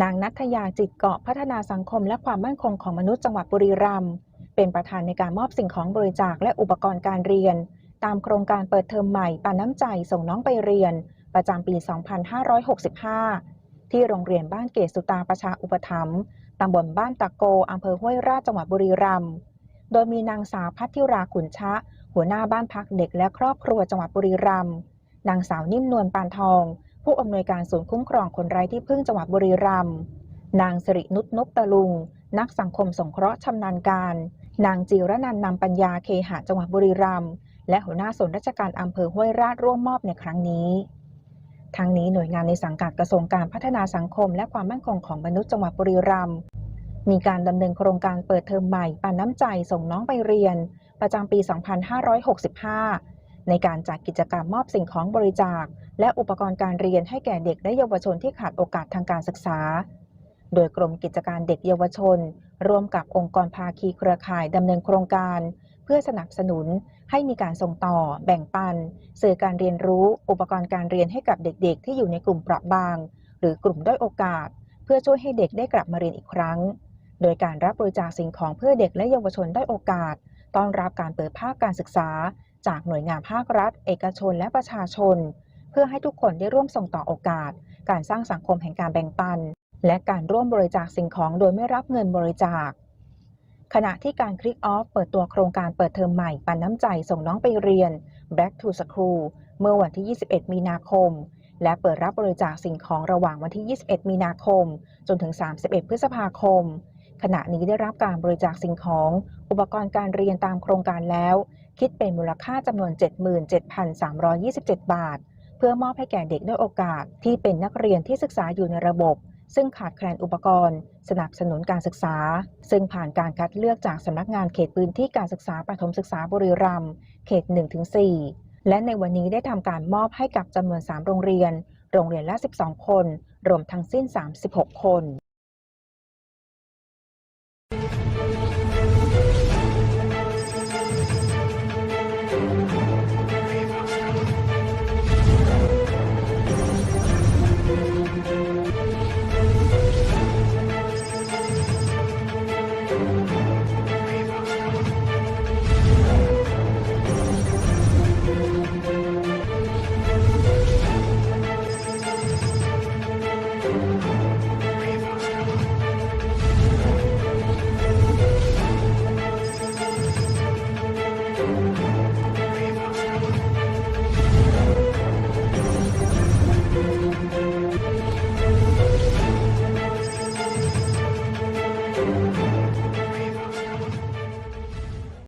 นางนัทยาจิตเกาะพัฒนาสังคมและความมั่นคงของมนุษย์จังหวัดบุรีรัมย์เป็นประธานในการมอบสิ่งของบริจาคและอุปกรณ์การเรียน ตามโครงการเปิดเทอมใหม่ปานน้ำใจส่งน้องไปเรียน ประจำปี 2565 ที่โรงเรียนบ้านเกศสุตาประชาอุปถัมภ์ตำบลบ้านตะโกอำเภอห้วยราชจังหวัดบุรีรัมย์โดยมีนางสาวพัทธิราขุนชะ หัวหน้าบ้านพักเด็กและครอบครัวจังหวัดบุรีรัมย์นางสาวนิ่มนวลปานทอง ผู้อำนวยการศูนย์คุ้มครองคนไร้ที่พึ่งจังหวัดบุรีรัมย์นางสิรินุชนกตะลุง นักสังคมสงเคราะห์ชำนาญการ นางจิรนันนำปัญญาเคหะจังหวัดบุรีรัมย์และหัวหน้าส่วนราชการอำเภอห้วยราชร่วมมอบในครั้งนี้ทั้งนี้หน่วยงานในสังกัดกระทรวงการพัฒนาสังคม และความมั่นคงของมนุษย์จังหวัดบุรีรัมย์มีการดำเนินโครงการเปิดเทอมใหม่ปานน้ำใจส่งน้องไปเรียน ประจำปี 2565 ในการจัดกิจกรรมมอบสิ่งของบริจาค และอุปกรณ์การเรียนให้แก่เด็กและเยาวชนที่ขาดโอกาสทางการศึกษา โดยกรมกิจการเด็กเยาวชน ร่วมกับองค์กรภาคีเครือข่ายดำเนินโครงการ เพื่อสนับสนุนให้มีการส่งต่อ แบ่งปัน สื่อการเรียนรู้ อุปกรณ์การเรียนให้กับเด็กๆ ที่อยู่ในกลุ่มเปราะบาง หรือกลุ่มด้อยโอกาส เพื่อช่วยให้เด็กได้กลับมาเรียนอีกครั้ง โดยการรับบริจาคสิ่งของเพื่อเด็กและเยาวชนได้อยโอกาสต้อนรับการเปิดภาคการศึกษา จากหน่วยงานภาครัฐ เอกชนและประชาชน เพื่อให้ทุกคนได้ร่วมส่งต่อโอกาส การสร้างสังคมแห่งการแบ่งปัน และการร่วมบริจาคสิ่งของโดยไม่รับเงินบริจาค ขณะที่การคลิกออฟเปิดตัวโครงการเปิดเทอมใหม่ปันน้ำใจส่งน้องไปเรียน Back to School เมื่อวันที่ 21 มีนาคม และเปิดรับบริจาคสิ่งของระหว่างวันที่ 21 มีนาคม จนถึง 31 พฤษภาคม ขณะนี้ได้รับการบริจาคสิ่งของ อุปกรณ์การเรียนตามโครงการแล้ว คิดเป็นมูลค่าจำนวน 77,327 บาท เพื่อมอบให้แก่เด็กด้วยโอกาสที่เป็นนักเรียนที่ศึกษาอยู่ในระบบ ซึ่งขาดแคลนอุปกรณ์ สนับสนุนการศึกษา ซึ่งผ่านการคัดเลือกจากสำนักงานเขตพื้นที่การศึกษาประถมศึกษาบุรีรัมย์เขต 1-4 และในวันนี้ได้ทำการมอบให้กับจำนวน 3 โรงเรียน โรงเรียนละ 12 คน รวมทั้งสิ้น 36 คน